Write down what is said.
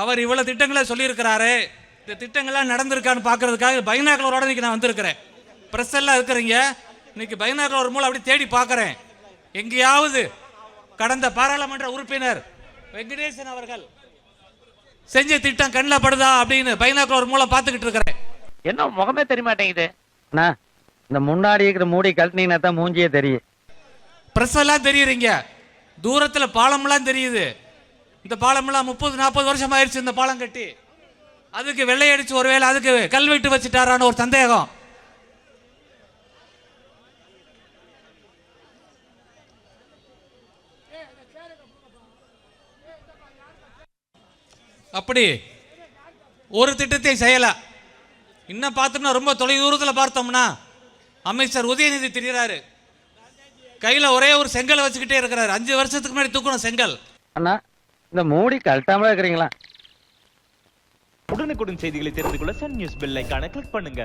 அவர் இவ்வளவு திட்டங்களை சொல்லியிருக்கிறாரு. இந்த திட்டங்கள்லாம் நடந்திருக்கான்னு பார்க்கறதுக்காக பைனாக்குலரோட இன்னைக்கு நான் வந்திருக்கிறேன். ப்ரெஸ் எல்லாம் இருக்கிறீங்க. இன்னைக்கு பைனாக்குலர் மூலம் அப்படி தேடி பார்க்குறேன். எங்கேயாவது கடந்த பாராளுமன்ற உறுப்பினர் வெங்கடேசன் அவர்கள் செஞ்ச திட்டம் கண்ணில் படுதா அப்படின்னு பைனாக்குலர் மூலம் பார்த்துக்கிட்டு இருக்கிறேன். என்ன முகமே தெரிய மாட்டேங்குது அண்ணா இந்த முன்னாடி இருக்கிற மூடி கழட்டினீங்கன்னா தான் மூஞ்சியே தெரியும். ப்ரெஸ் எல்லாம் தெரியுறீங்க. தூரத்தில் பாலம்லாம் தெரியுது. இந்த பாலமெல்லாம் முப்பது நாற்பது வருஷம் ஆயிடுச்சு இந்த பாலம் கட்டி. அதுக்கு வெள்ளை அடிச்சு ஒருவேளை அதுக்கு கல்வெட்டு வச்சுட்டாரான்னு ஒரு சந்தேகம். அப்படி ஒரு திட்டத்தை செய்யல. இன்னும் பார்த்தோம்னா ரொம்ப தொலை தூரத்தில் பார்த்தோம்னா அமைச்சர் உதயநிதி தெரிகிறாரு கையில ஒரே ஒரு செங்கல் வச்சுக்கிட்டே இருக்கிறாரு. அஞ்சு வருஷத்துக்கு முன்னாடி தூக்கணும் செங்கல். அண்ணா இந்த மூடி கழட்டாமலே இருக்கிறீங்களா? உடனுக்குடன் செய்திகளை தெரிந்து கொள்ள சன் நியூஸ் பெல் ஐக்கான கிளிக் பண்ணுங்க.